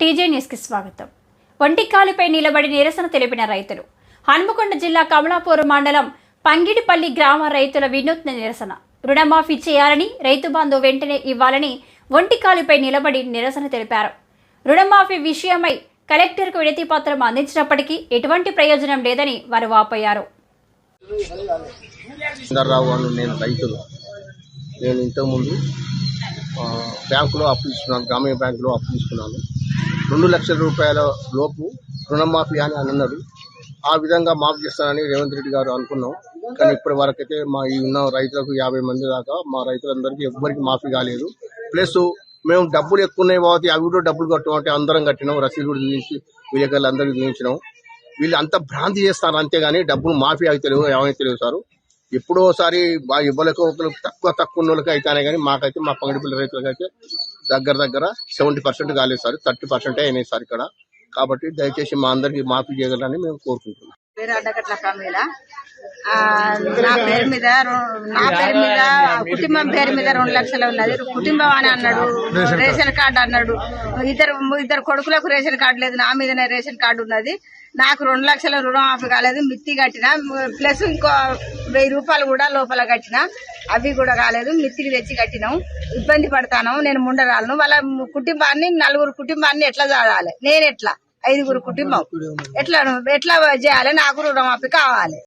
TJ న్యూస్కి స్వాగతం. ఒంటికాలిపై నిలబడి నిరసన తెలిపిన రైతులు హన్మకొండ జిల్లా కమలాపూర్ మండలం పంగిడిపల్లి గ్రామ రైతుల వినూత్న నిరసన. రుణమాఫీ చేయాలని రైతు బంధు వెంటనే ఇవ్వాలని ఒంటికాలిపై నిలబడి నిరసన తెలిపారు. రుణమాఫీ విషయమై కలెక్టర్కు వినతి పత్రం అందించినప్పటికీ ఎటువంటి ప్రయోజనం లేదని వారు వాపోయారు. నేను రైతులు నేను ఇంతకుముందు బ్యాంకులో అప్పు తీసుకున్నాను గ్రామీణ బ్యాంకులో అప్పు తీసుకున్నాను. రెండు లక్షల రూపాయల లోపు రుణమాఫీ అని అని అన్నాడు. ఆ విధంగా మాఫీ చేస్తానని రేవంత్ రెడ్డి గారు అనుకున్నాం. కానీ ఇప్పటి వరకైతే మా ఈ ఉన్న రైతులకు యాభై మంది దాకా మా రైతులందరికీ ఎవ్వరికి మాఫీ కాలేదు. ప్లస్ మేము డబ్బులు ఎక్కువ ఉన్నాయి కాబట్టి అవి కూడా డబ్బులు కట్టమంటే అందరం కట్టినాం రసీదు కూడా చూపించి విలేకరులు అందరికీ చూపించినాం వీళ్ళు అంత భ్రాంతి చేస్తారు అంతేగాని డబ్బులు మాఫీ అయితే తెలియదు ఏమైతే తెలియదు సార్. ఎప్పుడో ఒకసారి బాగా ఇవ్వలేక తక్కువ తక్కువ వాళ్ళకి అయితేనే కానీ మాకైతే మా పంగడిపల్లి రైతులకు అయితే దగ్గర దగ్గర సెవెంటీ పర్సెంట్ కాలేదు సార్ థర్టీ పర్సెంటే అయినాయి సార్ ఇక్కడ. కాబట్టి దయచేసి మా అందరికి మాఫీ చేయగలని మేము కోరుకుంటున్నాం. పేరు అడ్డగట్ల కమీల నా పేరు మీద నా పేరు మీద కుటుంబం పేరు మీద రెండు లక్షలు ఉన్నది. కుటుంబం అని అన్నాడు రేషన్ కార్డు అన్నాడు. ఇద్దరు ఇద్దరు కొడుకులకు రేషన్ కార్డు లేదు నా మీదనే రేషన్ కార్డు ఉన్నది. నాకు రెండు లక్షల రుణమాఫీ కాలేదు మిత్తి కట్టిన. ప్లస్ ఇంకో వెయ్యి రూపాయలు కూడా లోపల కట్టిన అవి కూడా కాలేదు మిత్తికి తెచ్చి కట్టినాం. ఇబ్బంది పడతాను నేను ముండరాలను. వాళ్ళ కుటుంబాన్ని నలుగురు కుటుంబాన్ని ఎట్లా చదవాలి నేను ఎట్లా? ఐదుగురు కుటుంబం. ఎట్లా ఎట్లా చేయాలి? నాకు రుణమాఫీ కావాలి.